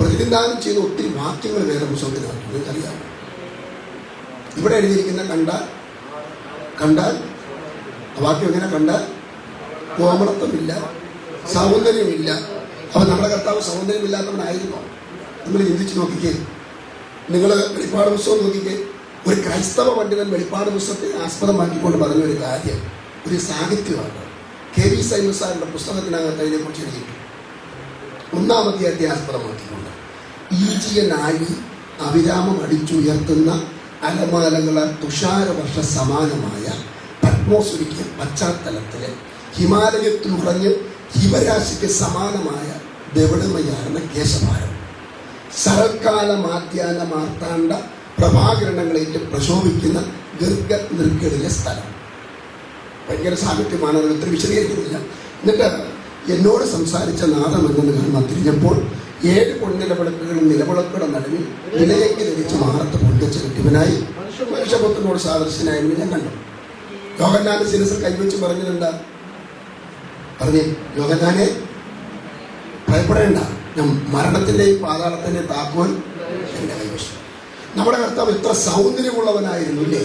പ്രതിനിധാനം ചെയ്ത ഒത്തിരി വാക്യങ്ങൾ വേറെ പുസ്തകത്തിനകത്ത് നിങ്ങൾക്കറിയാം ഇവിടെ എഴുതിയിരിക്കുന്ന കണ്ട കണ്ടാൽ ആ വാക്യം എങ്ങനെ കണ്ടാൽ? കോമളത്വമില്ല സൗന്ദര്യമില്ല. അപ്പൊ നമ്മുടെ കർത്താവ് സൗന്ദര്യമില്ലാത്തവനായിരുന്നോ നമ്മൾ ചിന്തിച്ച് നോക്കിക്കേ. നിങ്ങൾ വെളിപ്പാട് പുസ്തകം നോക്കിക്കേ. ഒരു ക്രൈസ്തവ പണ്ഡിതൻ വെളിപ്പാട് പുസ്തകത്തെ ആസ്പദമാക്കിക്കൊണ്ട് പറഞ്ഞ ഒരു കാര്യം ഒരു സാഹിത്യമാണ്. കെ വി സൈമസാറിന്റെ പുസ്തകത്തിനകത്ത് അതിനെക്കുറിച്ച് എഴുതിയിട്ടുണ്ട്. ഒന്നാമത്തെ അധ്യായം ആസ്പദമാക്കിക്കൊണ്ട് ഈജിയനായി അവിരാമം അടിച്ചുയർത്തുന്ന അലമാലകളാൽ തുഷാരവർഷ സമാനമായ അറ്റ്മോസ്ഫിയർ പശ്ചാത്തലത്തിൽ ഹിമാലയത്തിൽ ഉറഞ്ഞ് ഹിമരാശിക്ക് സമാനമായ ദേവടമയാർന്ന കേശഭാരം. ശരത്കാല മാധ്യാന മാർത്താണ്ഡ പ്രഭാകരണങ്ങളേറ്റ് പ്രശോഭിക്കുന്ന ഗർഗ നിർഗളിലെ സ്ഥലം. ഭയങ്കര സാഹിത്യമാണ് അത് ഒത്തിരി വിശദീകരിക്കുന്നില്ല. എന്നിട്ട് എന്നോട് സംസാരിച്ച നാദം എന്നത് കാണുമ്പോൾ തിരിഞ്ഞപ്പോൾ ഏഴ് പൊൻനിലവിളക്കുകളും നിലവിളക്കുടെ നടുവിൽ നിലയെങ്കിൽ ധരിച്ച് മാറത്ത് പൊട്ടിച്ച് കിട്ടിയവനായി മനുഷ്യപുത്രനോട് സാദൃശ്യനായിരുന്നു ഞാൻ കണ്ടു. യോഗന്നാന്റെ ശിരസ് കൈവച്ച് പറഞ്ഞതെന്താ? പറഞ്ഞേ യോഗന്നാനെ ഭയപ്പെടേണ്ട. ഞാൻ മരണത്തിന്റെയും പാതാളത്തിന്റെയും താക്കോൽ എന്റെ കൈവശം. നമ്മുടെ കർത്താവ് എത്ര സൗന്ദര്യമുള്ളവനായിരുന്നു ഇല്ലേ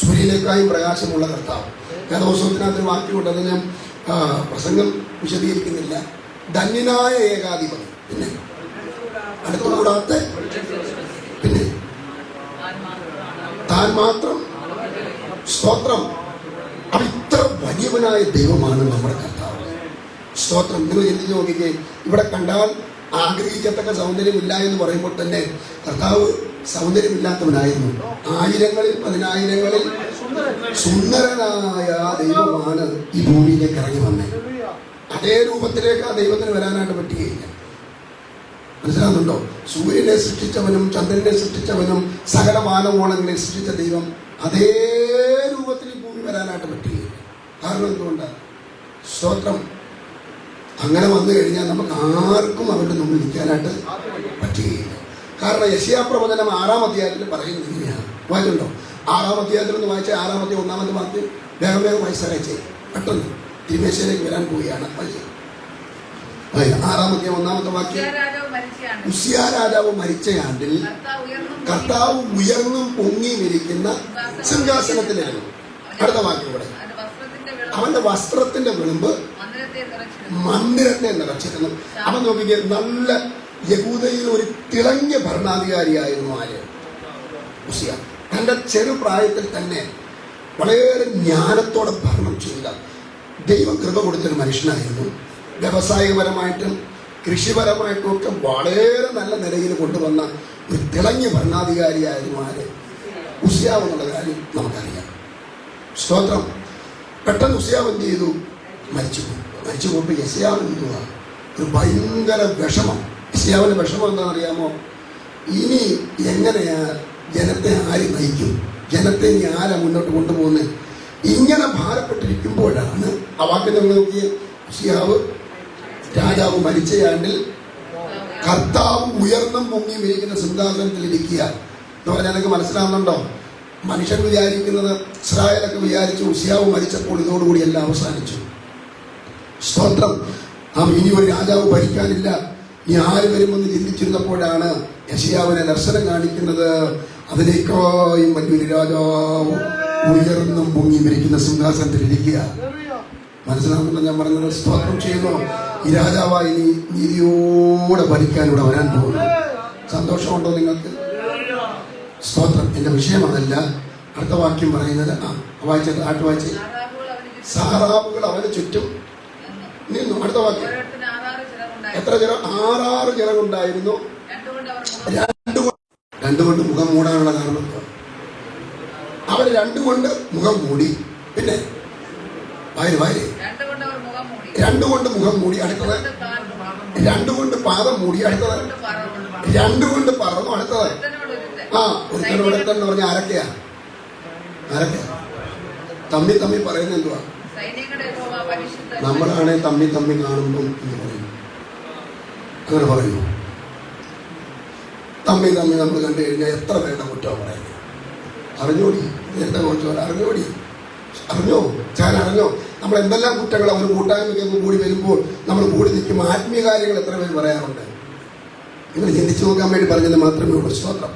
സൂര്യനേക്കായും പ്രകാശമുള്ള കർത്താവ്. ഞാൻ ദിവസത്തിനകത്ത് വാക്യമുണ്ട് അത് ഞാൻ പ്രസംഗം വിശദീകരിക്കുന്നില്ല. ധന്യനായ ഏകാധിപതി. പിന്നെ? അടുത്തുകൂടാത്ത പിന്നെ? താൻ മാത്രം? സ്തോത്രം. അപ്പൊ വലിയവനായ ദൈവമാണ് നമ്മുടെ കർത്താവ്. സ്തോത്രം. നിങ്ങൾ ചിന്തിച്ച് നോക്കിക്കേ. ഇവിടെ കണ്ടാൽ ആഗ്രഹിക്കത്തക്ക സൗന്ദര്യമില്ല എന്ന് പറയുമ്പോൾ തന്നെ കർത്താവ് സൗന്ദര്യമില്ലാത്തവനായിരുന്നു. ആയിരങ്ങളിൽ പതിനായിരങ്ങളിൽ സുന്ദരനായ ദൈവമാണ് ഈ ഭൂമിയിലേക്ക് ഇറങ്ങി വന്നത് അതേ രൂപത്തിലേക്ക് ആ ദൈവത്തിന് വരാനായിട്ട് പറ്റുകയില്ല. മനസ്സിലാകുന്നുണ്ടോ സൂര്യനെ സൃഷ്ടിച്ചവനും ചന്ദ്രനെ സൃഷ്ടിച്ചവനും സകല മാനവോളങ്ങളെ സൃഷ്ടിച്ച ദൈവം അതേ രൂപത്തിൽ ഭൂമി വരാനായിട്ട് പറ്റുകയില്ല. കാരണം എന്തുകൊണ്ട്? സ്തോത്രം. അങ്ങനെ വന്നു കഴിഞ്ഞാൽ നമുക്ക് ആർക്കും അവരുടെ മുമ്പിൽ നിൽക്കാനായിട്ട് പറ്റുകയില്ല. കാരണം യശയാ പ്രവചനം ആറാം അധ്യായത്തിൽ പറയുന്നത് ഇങ്ങനെയാണ്. വായിച്ചുണ്ടോ ആറാം അധ്യായത്തിൽ ഒന്ന് വായിച്ച ആറാമത്തെ ഒന്നാമത്തെ വാക്യം വേഗം വേഗം വായിച്ചറിയിച്ചേ പെട്ടെന്ന്. തിരുമേശയിലേക്ക് വരാൻ പോവുകയാണ്. വായിക്കാം. ആറാമത്തെ ഒന്നാമത്തെ വാക്യം. ഉസിയ രാജാവ് മരിച്ച ആണ്ടിൽ കർത്താവ് ഉയർന്നും പൊങ്ങി വിരിക്കുന്ന സിംഹാസനത്തിലിരുന്നു അടുത്ത വാക്യം ഇവിടെ. അവന്റെ വസ്ത്രത്തിന്റെ വിളിമ്പ് മന്ദിരത്തെ നിറച്ചിരുന്നു. മന്ദിരത്തെ നിറച്ചിരുന്നു. അവൻ നോക്കിക്കുക നല്ല യഹൂദയിൽ ഒരു തിളങ്ങിയ ഭരണാധികാരിയായിരുന്നു ആര്? ഉസിയ. തന്റെ ചെറുപ്രായത്തിൽ തന്നെ വളരെ ജ്ഞാനത്തോടെ ഭരണം ചെയ്ത. ദൈവം കൃപ കൊടുത്തൊരു മനുഷ്യനായിരുന്നു. വ്യവസായപരമായിട്ടും കൃഷിപരമായിട്ടും ഒക്കെ വളരെ നല്ല നിലയിൽ കൊണ്ടുവന്ന ഒരു തിളങ്ങിയ ഭരണാധികാരിയായിരുന്നു ആര്? ഉസിയാവ് എന്നുള്ള കാര്യം നമുക്കറിയാം. സ്തോത്രം. പെട്ടെന്ന് ഉസിയാവ് എന്ത് ചെയ്തു? മരിച്ചു മരിച്ചു പോയിട്ട് യസിയാവ് എന്തുവാ ഒരു ഭയങ്കര വിഷമം. യസിയാവിന്റെ വിഷമം എന്താണെന്നറിയാമോ? ഇനി എങ്ങനെയാ ജനത്തെ ആര് നയിക്കും? ജനത്തെ ഇനി ആരാ മുന്നോട്ട് കൊണ്ടുപോകുന്നത് ഇങ്ങനെ ഭാരപ്പെട്ടിരിക്കുമ്പോഴാണ് ആ വാക്ക് നമ്മൾ നോക്കിയ? ഷിയാവ് രാജാവ് മരിച്ചയാണ്ടിൽ കർത്താവ് ഉയർന്നും പൊങ്ങിയും ഇരിക്കുന്ന സിംഹാസനത്തിൽ ഇരിക്കുക. എന്ന് പറഞ്ഞാൽ എനിക്ക് മനസ്സിലാവുന്നുണ്ടോ? മനുഷ്യൻ വിചാരിക്കുന്നത് ഇസ്രായേലൊക്കെ വിചാരിച്ചു ഉസിയാവ് മരിച്ചപ്പോൾ ഇതോടുകൂടി എല്ലാം അവസാനിച്ചു. സ്തോത്രം. ആ ഇനി ഒരു രാജാവ് ഭരിക്കാനില്ല. ഇനി ആര് വരുമെന്ന് ചിന്തിച്ചിരുന്നപ്പോഴാണ് യശിയാവിനെ ദർശനം കാണിക്കുന്നത്. അതിനേക്കായും വലിയൊരു രാജാവ്. ഉയർന്നും പൊങ്ങി ഇരിക്കുന്ന സിംഹാസനത്തിൽ ഇരിക്കുക. മനസ്സിലാകുന്നില്ല ഞാൻ പറഞ്ഞത് സ്തോത്രം ചെയ്യുന്നു. ഈ രാജാവായി നീ നീതിയോടെ ഭരിക്കാൻ ഇവിടെ വരാൻ പോകുന്നു. സന്തോഷമുണ്ടോ നിങ്ങൾക്ക്? സ്തോത്രം എന്റെ വിഷയം അതല്ല. അടുത്ത വാക്യം പറയുന്നത് ആ വായിച്ചത് ആട്ട് വായിച്ച. സാറാബുകൾ അവന് ചുറ്റും നിന്നു. അടുത്ത വാക്യം. എത്ര ജനം? ആറാറ് ചിറകുണ്ടായിരുന്നു രണ്ടുകൊണ്ട് രണ്ടു കൊണ്ട് മുഖം മൂടാനുള്ള കാരണം എന്തുവാ? രണ്ടും കൊണ്ട് മുഖം മൂടി പിന്നെ വായു വായു രണ്ടുകൊണ്ട് മുഖം മൂടി. അടുത്തത് രണ്ടുകൊണ്ട് കൊണ്ട് പാദം മൂടി അടുത്തത് പറന്നു. രണ്ടുകൊണ്ട് പറന്നു അടുത്തത് ഒരുത്തനോട് ഒരുത്തൻ. ആ ഒരുത്തനോടത്തൻ എന്ന് പറഞ്ഞ ആരൊക്കെയാ ആരൊക്കെയാ തമ്മി തമ്മി പറയുന്ന എന്തുവാ. നമ്മളാണെ തമ്മി തമ്മി കാണുമ്പോൾ എന്ന് പറയുന്നു അങ്ങനെ പറയുന്നു തമ്മി തമ്മി നമ്മൾ കണ്ടു കഴിഞ്ഞാൽ എത്ര പേരുടെ കുറ്റമാണ് പറയുന്നത് അറിഞ്ഞോടി. നേരത്തെ കുറച്ച് അറിഞ്ഞോടി. അറിഞ്ഞോ? ഞാൻ അറിഞ്ഞോ നമ്മൾ എന്തെല്ലാം കുറ്റങ്ങൾ അവർ കൂട്ടായ്മയ്ക്കൊക്കെ കൂടി വരുമ്പോൾ നമ്മൾ കൂടി നിൽക്കും ആത്മീയ കാര്യങ്ങൾ എത്ര പേര് പറയാറുണ്ട്? നിങ്ങൾ ചിന്തിച്ചു നോക്കാൻ വേണ്ടി പറഞ്ഞത് മാത്രമേ ഉള്ളൂ. സ്തോത്രം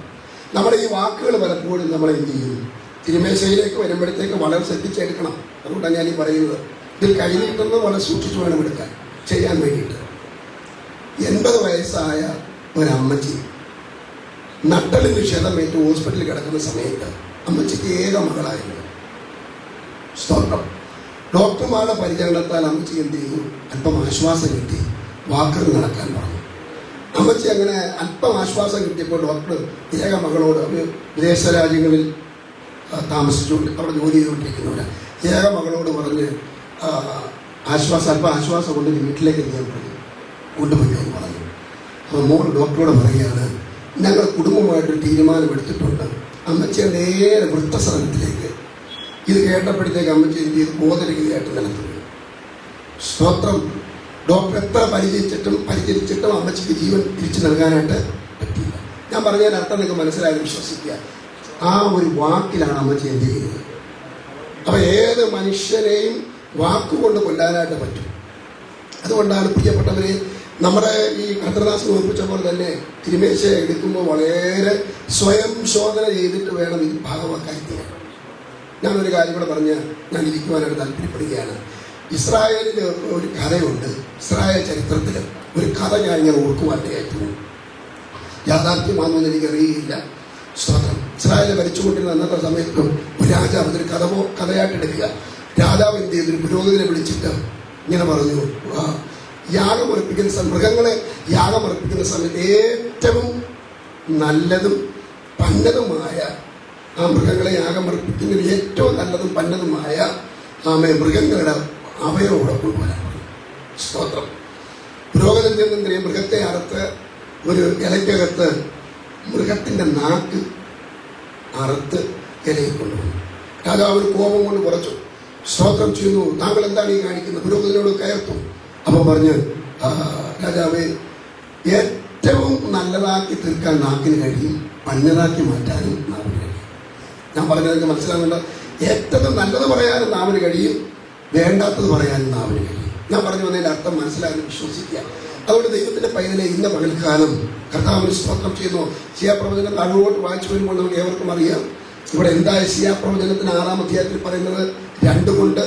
നമ്മുടെ ഈ വാക്കുകൾ പലപ്പോഴും നമ്മൾ എന്ത് ചെയ്യും? തിരുമേശയിലേക്ക് വരുമ്പോഴത്തേക്ക് വളരെ ശ്രദ്ധിച്ചെടുക്കണം. അതുകൊണ്ടാണ് ഞാൻ ഈ പറയുന്നത്. ഇതിൽ കഴിഞ്ഞിട്ടുള്ളത് വളരെ സൂക്ഷിച്ചു വേണം എടുക്കാൻ. ചെയ്യാൻ വേണ്ടിയിട്ട്. എൺപത് വയസ്സായ ഒരമ്മച്ചി നട്ടലിന് ക്ഷതമേറ്റ് ഹോസ്പിറ്റലിൽ കിടക്കുന്ന സമയത്ത് അമ്മച്ചിക്ക് ഏക മകളായിരുന്നു. സ്തോത്രം ഡോക്ടർമാരുടെ പരിചരണത്താൽ അമ്മച്ചി എന്ത് ചെയ്തു? അല്പം ആശ്വാസം കിട്ടി. വാക്കുകൾ നടക്കാൻ പറഞ്ഞു. അമ്മച്ചി അങ്ങനെ അല്പം ആശ്വാസം കിട്ടിയപ്പോൾ ഡോക്ടർ ഏക മകളോട് അവർ വിദേശ രാജ്യങ്ങളിൽ താമസിച്ചുകൊണ്ട് അവിടെ ജോലി ചെയ്തുകൊണ്ടിരിക്കുന്നവരാണ് ഏക മകളോട് പറഞ്ഞ് ആശ്വാസം അല്പം ആശ്വാസം കൊണ്ട് വീട്ടിലേക്ക് ചെയ്യാൻ പറഞ്ഞു കൊണ്ടുപോയി പറഞ്ഞു. അപ്പോൾ മോൾ ഡോക്ടറോട് പറയുകയാണ് ഞങ്ങൾ കുടുംബമായിട്ട് തീരുമാനമെടുത്തിട്ടുണ്ട്. അമ്മച്ചിയെ നേരെ വൃത്തസദനത്തിലേക്ക് ഇത് കേട്ടപ്പോഴത്തേക്ക് അമ്മച്ചി എന്ത് ചെയ്തു ബോധരഹിതയായിട്ട് നിലത്ത് സ്തോത്രം. ഡോക്ടർ എത്ര പരിചരിച്ചിട്ടും പരിചരിച്ചിട്ടും അമ്മച്ചിക്ക് ജീവൻ തിരിച്ചു നൽകാനായിട്ട് പറ്റിയില്ല. ഞാൻ പറഞ്ഞതിന് അർത്ഥം നിങ്ങൾക്ക് മനസ്സിലായാലും വിശ്വസിക്കുക. ആ ഒരു വാക്കിലാണ് അമ്മച്ചി എന്ത് ചെയ്യുന്നത്? അപ്പൊ ഏത് മനുഷ്യനെയും വാക്കുകൊണ്ട് കൊല്ലാനായിട്ട് പറ്റും. അതുകൊണ്ടാണ് പ്രിയപ്പെട്ടവരെ നമ്മുടെ ഈ ഭദ്രദാസ് ഓർപ്പിച്ച പോലെ തന്നെ തിരുമേശ എടുക്കുമ്പോൾ വളരെ സ്വയം ശോധന ചെയ്തിട്ട് വേണം ഭാഗമാക്കാൻ തീരാൻ ഞാനൊരു കാര്യം കൂടെ പറഞ്ഞ് ഞാൻ ഇരിക്കുവാനായിട്ട് താല്പര്യപ്പെടുകയാണ്. ഇസ്രായേലിന്റെ ഒരു കഥയുണ്ട് ഇസ്രായേൽ ചരിത്രത്തിൽ ഒരു കഥ ഞാൻ ഇങ്ങനെ ഓർക്കുവാനായിട്ട് യാഥാർത്ഥ്യമാണെന്ന് എനിക്കറിയില്ല. സ്തോത്രം. ഇസ്രായേൽ ഭരിച്ചുകൊണ്ടിരുന്ന അന്നത്തെ സമയത്ത് ഒരു രാജാവ് അതൊരു കഥ കഥയായിട്ട് എടുക്കുക. രാജാവ് എന്ത് ചെയ്തു? പുരോഗതിനെ വിളിച്ചിട്ട് ഇങ്ങനെ പറഞ്ഞു യാഗമർപ്പിക്കുന്ന മൃഗങ്ങളെ യാഗമർപ്പിക്കുന്ന സമയത്ത് ഏറ്റവും നല്ലതും പന്നതുമായ ആ മൃഗങ്ങളെ യാഗമർപ്പിക്കുന്നതിൽ ഏറ്റവും നല്ലതും പന്നതുമായ ആമേ മൃഗങ്ങളുടെ അവയവോടെ കൊണ്ടുവരാൻ സ്തോത്രം. പുരോഗതി ചെന്നെങ്കിലും മൃഗത്തെ അറുത്ത് ഒരു ഇലയ്ക്കകത്ത് മൃഗത്തിന്റെ നാക്ക് അറുത്ത് ഇലയിൽ കൊണ്ടുവന്നു. അവർ കോപം കൊണ്ട് കുറച്ചു സ്തോത്രം ചെയ്യുന്നു. താങ്കൾ എന്താണ് ഈ കാണിക്കുന്നത്? പുരോഗതിനോട് കയർത്തു. അപ്പം പറഞ്ഞു രാജാവ് ഏറ്റവും നല്ലതാക്കി തീർക്കാൻ നാക്കിന് കഴിയും മഞ്ഞതാക്കി മാറ്റാനും നാവിന് കഴിയും. ഞാൻ പറഞ്ഞത് നിങ്ങൾക്ക് മനസ്സിലാകുന്നുണ്ട് ഏറ്റവും നല്ലത് പറയാനും നാവിന് കഴിയും വേണ്ടാത്തത് പറയാനും നാവിന് കഴിയും. ഞാൻ പറഞ്ഞു വന്നതിന്റെ അർത്ഥം മനസ്സിലാകാൻ വിശ്വസിക്കുക. അതുകൊണ്ട് ദൈവത്തിന്റെ പൈതലെ ഇന്ന പകൽക്കാലം കർത്താവിന് സ്തോത്രം ചെയ്യുന്നു. ശിയാപ്രവചനം താഴോട്ട് വായിച്ചു വരുമ്പോൾ നമുക്ക് ഏവർക്കും അറിയാം. ഇവിടെ എന്താ ശിയാപ്രവചനത്തിന് ആറാം അധ്യായത്തിൽ പറയുന്നത്? രണ്ടുകൊണ്ട്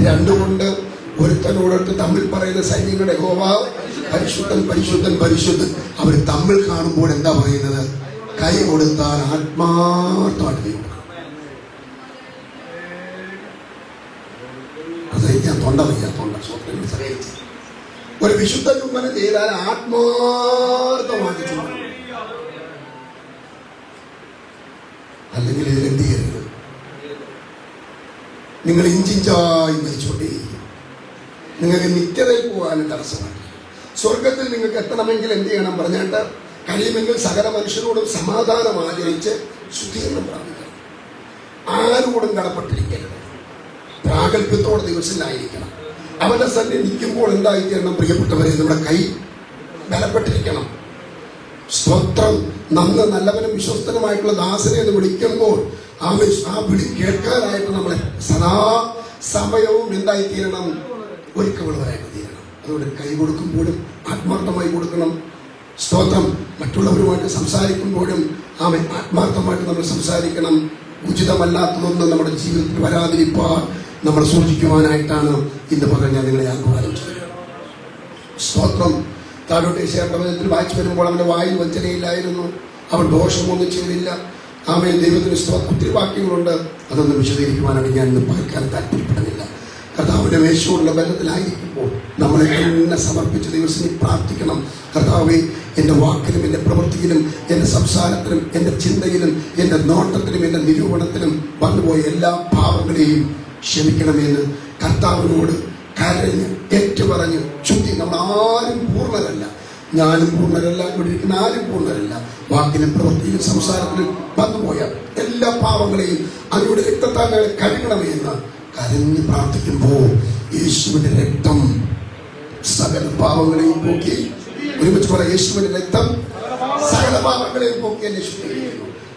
രണ്ടുകൊണ്ട് ഒരുത്തനോടൊത്ത് തമ്മിൽ പറയുന്ന സൈന്യങ്ങളുടെ ഹോവ പരിശുദ്ധൻ പരിശുദ്ധൻ പരിശുദ്ധൻ. അവർ തമ്മിൽ കാണുമ്പോൾ എന്താ പറയുന്നത്? കൈ കൊടുത്താൽ ആത്മാർത്ഥമായിട്ട് കൈ കൊടുക്കണം തൊണ്ട തൊണ്ട ഒരു വിശുദ്ധ ചുംബനം ചെയ്താൽ ആത്മാർത്ഥമായിട്ട് ചുംബനം അല്ലെങ്കിൽ ഇതിലെന്ത് ചെയ്യരുത്? നിങ്ങൾ ഇഞ്ചിഞ്ചായി മരിച്ചുകൊണ്ടേയിരിക്കും. നിങ്ങൾക്ക് നിത്യതയിൽ പോകാനും തടസ്സമാണ്. സ്വർഗത്തിൽ നിങ്ങൾക്ക് എത്തണമെങ്കിൽ എന്ത് ചെയ്യണം പറഞ്ഞാട്ട് കഴിയുമെങ്കിൽ സകല മനുഷ്യരോടും സമാധാനം ആചരിച്ച് ശുദ്ധീകരണം പ്രാപിക്കണം. ആരോടും കടപ്പെട്ടിരിക്കരുത് പ്രാഗൽഭ്യത്തോടെ ദിവസത്തിലായിരിക്കണം. അവന്റെ സന്നി നിൽക്കുമ്പോൾ എന്തായിത്തീരണം പ്രിയപ്പെട്ടവരെ? നമ്മുടെ കൈ ബലപ്പെട്ടിരിക്കണം. സ്തോത്രം നന്ന് നല്ലവനും വിശ്വസ്തനുമായിട്ടുള്ള ദാസനെ എന്ന് വിളിക്കുമ്പോൾ ആ ആ വിളി കേൾക്കാനായിട്ട് നമ്മളെ സദാ സമയവും എന്തായിത്തീരണം? ഒരുക്കമുള്ളവരായിട്ട് മതിയാകണം അതുകൊണ്ട് കൈ കൊടുക്കുമ്പോഴും ആത്മാർത്ഥമായി കൊടുക്കണം. സ്തോത്രം. മറ്റുള്ളവരുമായിട്ട് സംസാരിക്കുമ്പോഴും ആമെ ആത്മാർത്ഥമായിട്ട് നമ്മൾ സംസാരിക്കണം. ഉചിതമല്ലാത്തതൊന്നും നമ്മുടെ ജീവിതത്തിൽ വരാതിരിപ്പാൻ നമ്മൾ സൂക്ഷിക്കുവാനായിട്ടാണ് ഇന്ന് പകൽ ഞാൻ നിങ്ങളെ ആഹ്വാനം സ്തോത്രം. താഴോട്ട് ശേഖരത്തിൽ വായിച്ചു വരുമ്പോൾ അവന്റെ വായിൽ വഞ്ചനയില്ലായിരുന്നു. അവൻ ദോഷമൊന്നും ചെയ്തില്ല. ആമേ ദൈവത്തിന് സ്തോത്രം ഒത്തിരി വാക്യങ്ങളുണ്ട്. അതൊന്നും വിശദീകരിക്കുവാനാണ് ഞാൻ ഇന്ന് പകർക്കാൻ താല്പര്യപ്പെടുന്നില്ല കർത്താവിന്റെ മേശയോടുള്ള ബന്ധത്തിലായിരിക്കുമ്പോൾ നമ്മളെ എന്നെ സമർപ്പിച്ച് ദിവസം പ്രാർത്ഥിക്കണം. കർത്താവെ എന്റെ വാക്കിലും എന്റെ പ്രവൃത്തിയിലും എന്റെ സംസാരത്തിലും എന്റെ ചിന്തയിലും എന്റെ നോട്ടത്തിലും എന്റെ നിരൂപണത്തിലും വന്നുപോയ എല്ലാ ഭാവങ്ങളെയും ക്ഷമിക്കണമെന്ന് കർത്താവിനോട് കരഞ്ഞ് ഏറ്റുപറഞ്ഞ് ചുറ്റി നമ്മൾ ആരും പൂർണരല്ല. ഞാനും പൂർണരല്ല ഇവിടെ ഇരിക്കുന്ന ആരും പൂർണരല്ല. വാക്കിലും പ്രവൃത്തിയിലും സംസാരത്തിലും വന്നുപോയ എല്ലാ പാവങ്ങളെയും അങ്ങയുടെ രക്തത്താൽ എന്ന് കരഞ്ഞ് പ്രാർത്ഥിക്കുമ്പോൾ യേശുവിന്റെ രക്തം സകല പാവങ്ങളെയും പോക്കി. ഒരുമിച്ച് പറ യേശുവിന്റെ രക്തം സകല പാവങ്ങളെയും പോക്കി എന്നെ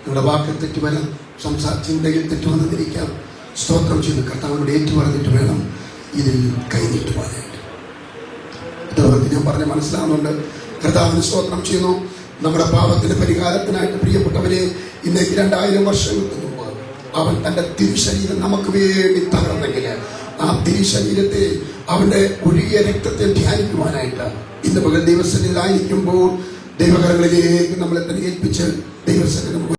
നമ്മുടെ വാക്കിൽ തെറ്റ് വരാം. സംസാര ചിന്തയിൽ സ്തോത്രം ചെയ്ത് കർത്താവിനോട് ഏറ്റു പറഞ്ഞിട്ട് വേണം ഇതിൽ കൈനീട്ടുവാനായിട്ട് ഇതവർക്ക് ഞാൻ പറഞ്ഞ് മനസ്സിലാവുന്നുണ്ട്. കർത്താവിന് സ്തോത്രം ചെയ്യുന്നു. നമ്മുടെ പാപത്തിന്റെ പരിഹാരത്തിനായിട്ട് പ്രിയപ്പെട്ടവരെ ഇന്നേക്ക് രണ്ടായിരം വർഷം അവൻ തന്റെ തിരുശരീരം നമുക്ക് വേണ്ടി തകർന്നെങ്കിൽ ആ തിരുശരീരത്തെ അവന്റെ ഒഴുകിയ രക്തത്തെ ധ്യാനിക്കുവാനായിട്ട് ഇന്ന് പകൽ ദൈവസന്നിധിയിലായിരിക്കുമ്പോൾ ദൈവകരങ്ങളിലേക്ക് നമ്മളെ തന്നെ ഏൽപ്പിച്ച് ദൈവസന്നിധി